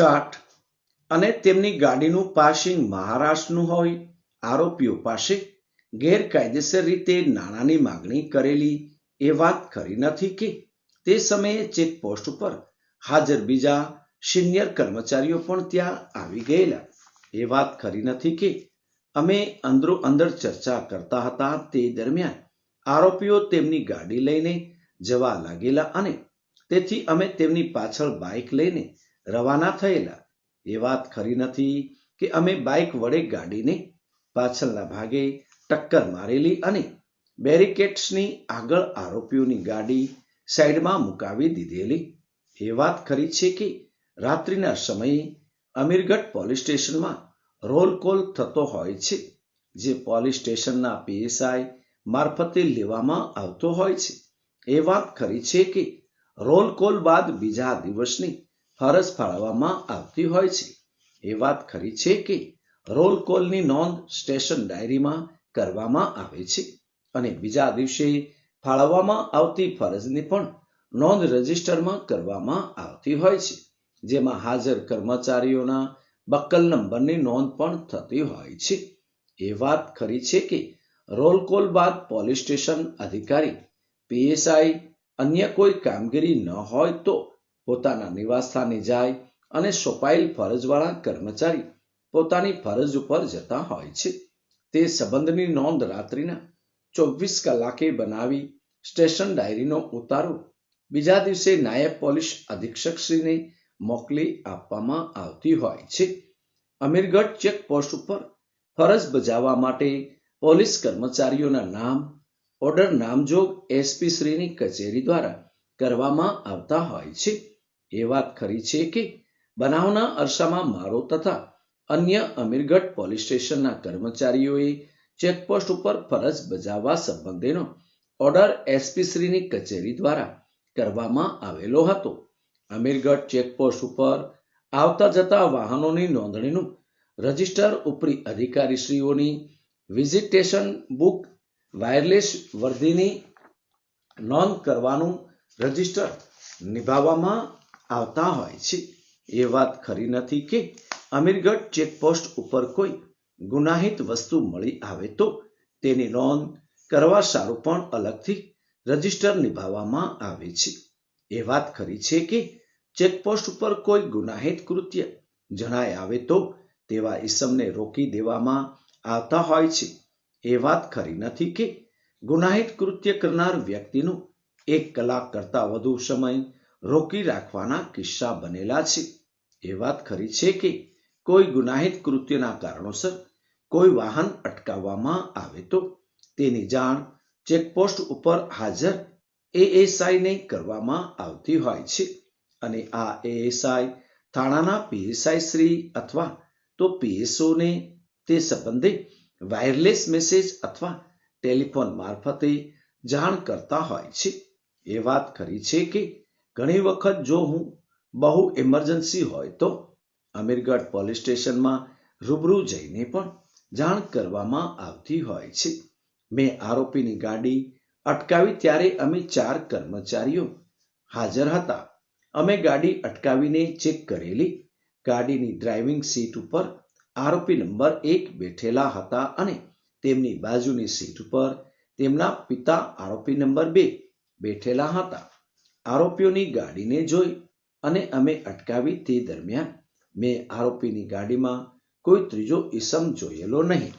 Start અને તેમની ગાડીનું પાર્સિંગ મહારાષ્ટ્રનું હોય, આરોપીઓ પાસે ગેરકાયદેસર રીતે નાણાંની માગણી કરેલી એ વાત ખરી નથી કે તે સમયે ચેકપોસ્ટ ઉપર હાજર બીજા સિનિયર કર્મચારીઓ પણ ત્યાં આવી ગયેલા. એ વાત ખરી નથી કે અમે અંદરો અંદર ચર્ચા કરતા હતા તે દરમિયાન આરોપીઓ તેમની ગાડી લઈને જવા લાગેલા અને તેથી અમે તેમની પાછળ બાઇક લઈને રવાના થયેલા. એ વાત ખરી નથી કે અમે બાઇક વડે ગાડીને પાછળના ભાગે ટક્કર મારેલી અને બેરિકેડ્સની આગળ આરોપીઓની ગાડી સાઈડમાં મુકાવી દીધેલી. એ વાત ખરી છે કે રાત્રિના સમયે અમીરગઢ પોલીસ સ્ટેશનમાં રોલ કોલ થતો હોય છે, જે પોલીસ સ્ટેશનના પીએસઆઈ મારફતે લેવામાં આવતો હોય છે. એ વાત ખરી છે કે રોલ કોલ બાદ બીજા દિવસની ફરજ ફાળવવામાં આવતી હોય છે. એ વાત ખરી છે કે રોલ કોલની નોંધ સ્ટેશન ડાયરીમાં કરવામાં આવે છે અને બીજા દિવસે ફાળવવામાં આવતી ફરજની પણ નોંધ રજિસ્ટરમાં કરવામાં આવતી હોય છે. જેમાં હાજર કર્મચારીઓના બક્કલ નંબરની નોંધ પણ થતી હોય છે. એ વાત ખરી છે કે રોલ કોલ બાદ પોલીસ સ્ટેશન અધિકારી, પીએસઆઈ, અન્ય કોઈ કામગીરી ન હોય તો પોતાના નિવાસસ્થાને જાય અને સોંપાયેલ ફરજવાળા કર્મચારી પોતાની ફરજ ઉપર જતા હોય છે. તે સંબંધની નોંધ રાત્રિના ચોવીસ કલાકે બનાવી સ્ટેશન ડાયરીનો ઉતારો. બીજા દિવસે નાયબ પોલીસ અધિક્ષકશ્રીને મોકલી આપવામાં આવતી હોય છે. અમીરગઢ ચેકપોસ્ટ ઉપર ફરજ બજાવવા માટે પોલીસ કર્મચારીઓના નામ, ઓર્ડર નામજોગ એસપી શ્રીની કચેરી દ્વારા કરવામાં આવતા હોય છે. એ વાત ખરી છે કે બનાવના અરસામાં મારો તથા અન્ય અમીરગઢ પોલીસ સ્ટેશનના કર્મચારીઓએ ચેકપોસ્ટ ઉપર ફરજ બજાવવા સંબંધેનો ઓર્ડર એસપી શ્રીની કચેરી દ્વારા કરવામાં આવેલો હતો. અમીરગઢ ચેકપોસ્ટ ઉપર આવતા જતા વાહનોની નોંધણીનું રજિસ્ટર ઉપરી અધિકારીશ્રીઓની વિઝિટેશન બુક વાયરલેસ વર્દીની નોંધ કરવાનું રજિસ્ટર નિભાવવામાં આવતા હોય છે. એ વાત ખરી નથી કે અમીરગઢ ચેકપોસ્ટ ઉપર કોઈ ગુનાહિત વસ્તુ મળી આવે તો તેની નોંધ કરવા સારું પણ અલગથી રજિસ્ટર નિભાવવામાં આવે છે. એ વાત ખરી છે કે ચેકપોસ્ટ ઉપર કોઈ ગુનાહિત કૃત્ય જણાય આવે તો તેવા ઈસમને રોકી દેવામાં આવતા હોય છે. એ વાત ખરી નથી કે ગુનાહિત કૃત્ય કરનાર વ્યક્તિનું એક કલાક કરતા વધુ સમય રોકી રાખવાના કિસ્સા બનેલા છે. એ વાત ખરી છે કે કોઈ ગુનાહિત કૃત્યના કારણોસર કોઈ વાહન અટકાવવામાં આવે તો તેની જાણ ચેકપોસ્ટ ઉપર હાજર એએસઆઈને કરવામાં આવતી હોય છે. અને આ એએસઆઈ થાણાના પીએસઆઈ શ્રી અથવા તો પીએસઓને તે સંબંધે વાયરલેસ મેસેજ અથવા ટેલિફોન મારફતે જાણ કરતા હોય છે. એ વાત ખરી છે કે ઘણી વખત જો હું બહુ ઇમરજન્સી હોય તો અમીરગઢ પોલીસ સ્ટેશનમાં રૂબરૂ જઈને પણ જાણ કરવામાં આવતી હોય છે. મેં આરોપીની ગાડી અટકાવી ત્યારે અમે ચાર કર્મચારીઓ હાજર હતા. અમે ગાડી અટકાવીને ચેક કરેલી. ગાડીની ડ્રાઇવિંગ સીટ ઉપર આરોપી નંબર એક બેઠેલા હતા અને તેમની બાજુની સીટ ઉપર તેમના પિતા આરોપી નંબર બે બેઠેલા હતા. આરોપીઓની ગાડીને જોઈ અને અમે અટકાવી તે દરમિયાન મેં આરોપીની ગાડીમાં કોઈ ત્રીજો ઈસમ જોયેલો નહીં.